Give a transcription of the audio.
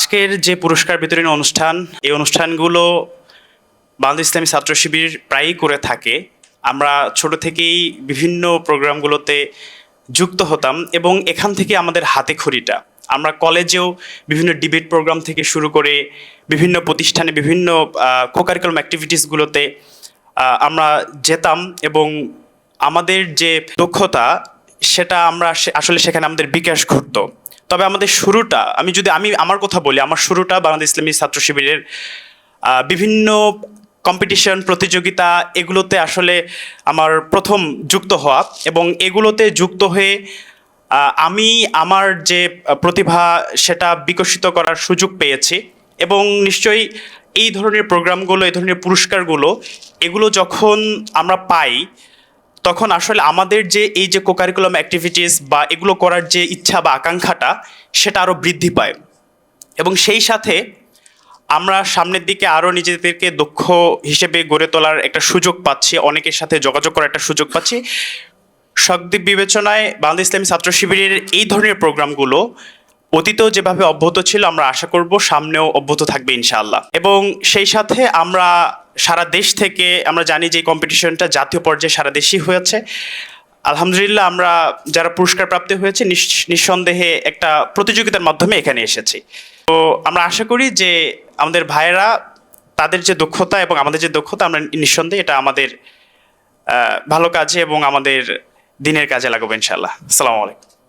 আজকের যে পুরস্কার বিতরণী অনুষ্ঠান, এই অনুষ্ঠানগুলো বাংলাদেশ ইসলামী ছাত্র শিবির প্রায়ই করে থাকে। আমরা ছোট থেকেই বিভিন্ন প্রোগ্রামগুলোতে যুক্ত হতাম এবং এখান থেকে আমাদের হাতে খড়িটা। আমরা কলেজেও বিভিন্ন ডিবেট প্রোগ্রাম থেকে শুরু করে বিভিন্ন প্রতিষ্ঠানে বিভিন্ন কোকারিকুলাম অ্যাক্টিভিটিসগুলোতে আমরা যেতাম এবং আমাদের যে দক্ষতা, সেটা আমরা আসলে সেখানে আমাদের বিকাশ ঘটতো। তবে আমাদের শুরুটা, আমি যদি, আমি আমার কথা বলি, আমার শুরুটা বাংলাদেশ ইসলামী ছাত্র শিবিরের বিভিন্ন কম্পিটিশন প্রতিযোগিতা, এগুলোতে আসলে আমার প্রথম যুক্ত হওয়া এবং এগুলোতে যুক্ত হয়ে আমি আমার যে প্রতিভা সেটা বিকশিত করার সুযোগ পেয়েছি এবং নিশ্চয়ই এই ধরনের প্রোগ্রামগুলো এই ধরনের পুরস্কারগুলো, এগুলো যখন আমরা পাই তখন আসলে আমাদের যে এই যে কোকারিকুলাম অ্যাক্টিভিটিস বা এগুলো করার যে ইচ্ছা বা আকাঙ্ক্ষাটা, সেটা আরও বৃদ্ধি পায়। এবং সেই সাথে আমরা সামনের দিকে আরও নিজেদেরকে দক্ষ হিসেবে গড়ে তোলার একটা সুযোগ পাচ্ছি, অনেকের সাথে যোগাযোগ করার একটা সুযোগ পাচ্ছি। সদ্দিক বিবেচনায় বাংলাদেশ ইসলামী ছাত্র শিবিরের এই ধরনের প্রোগ্রামগুলো অতীতেও যেভাবে অব্যাহত ছিল, আমরা আশা করব সামনেও অব্যাহত থাকবে ইনশাআল্লাহ। এবং সেই সাথে আমরা সারা দেশ থেকে আমরা জানি যে কম্পিটিশনটা জাতীয় পর্যায়ে সারা দেশই হয়েছে। আলহামদুলিল্লাহ, আমরা যারা পুরস্কার প্রাপ্তি হয়েছে নিঃসন্দেহে একটা প্রতিযোগিতার মাধ্যমে এখানে এসেছি। তো আমরা আশা করি যে আমাদের ভাইয়েরা তাদের যে দক্ষতা এবং আমাদের যে দক্ষতা, আমরা নিঃসন্দেহে এটা আমাদের ভালো কাজে এবং আমাদের দিনের কাজে লাগাবো ইনশাআল্লাহ। আসসালামু আলাইকুম।